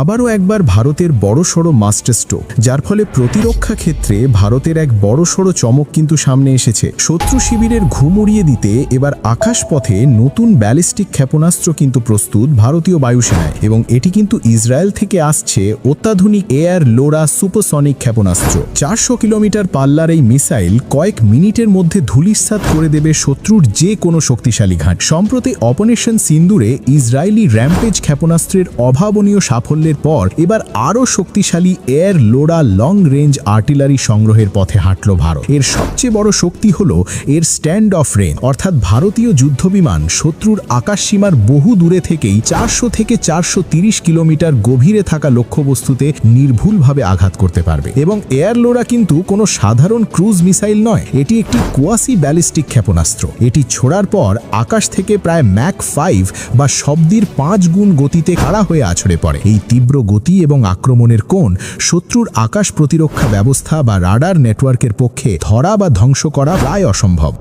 আবারও একবার ভারতের বড়সড় মাস্টারস্ট্রোক যার ফলে প্রতিরক্ষা ক্ষেত্রে ভারতের এক বড়সড় চমক কিন্তু সামনে এসেছে। শত্রু শিবিরের ঘুম উড়িয়ে দিতে এবার আকাশপথে নতুন ব্যালিস্টিক ক্ষেপণাস্ত্র কিন্তু প্রস্তুত ভারতীয় বায়ুসেনায় এবং এটি কিন্তু ইসরায়েল থেকে আসছে অত্যাধুনিক এয়ার লোরা সুপারসনিক ক্ষেপণাস্ত্র। চারশো কিলোমিটার পাল্লার এই মিসাইল কয়েক মিনিটের মধ্যে ধূলিসাৎ করে দেবে শত্রুর যে কোনো শক্তিশালী ঘাট। সম্প্রতি অপারেশন সিন্দুরে ইসরায়েলি র্যাম্পেজ ক্ষেপণাস্ত্রের অভাবনীয় সাফল্যের পর এবার আরও শক্তিশালী এয়ার লোড়া লং রেঞ্জ আর্টিলারি সংগ্রহের পথে হাঁটল ভারত। এর সবচেয়ে বড় শক্তি হল এর স্ট্যান্ড অফ রেঞ্জ অর্থাৎ ভারতীয় যুদ্ধবিমান শত্রুর আকাশসীমার বহু দূরে থেকেই চারশো থেকে চারশো কিলোমিটার গভীরে থাকা লক্ষ্যবস্তুতে নির্ভুলভাবে আঘাত করতে পারবে। এবং এয়ার লোরা কিন্তু কোনো সাধারণ ক্রুজ মিসাইল নয়, এটি একটি কোয়াসি ব্যালিস্টিক ক্ষেপণাস্ত্র। এটি ছোড়ার পর আকাশ থেকে প্রায় ম্যাক ফাইভ বা শব্দের পাঁচ গুণ গতিতে খাড়া হয়ে আছড়ে পড়ে। এই তীব্র গতি এবং আক্রমণের কোণ শত্রুর আকাশ প্রতিরক্ষা ব্যবস্থা বা রাডার নেটওয়ার্কের পক্ষে ধরা বা ধ্বংস করা প্রায় অসম্ভব।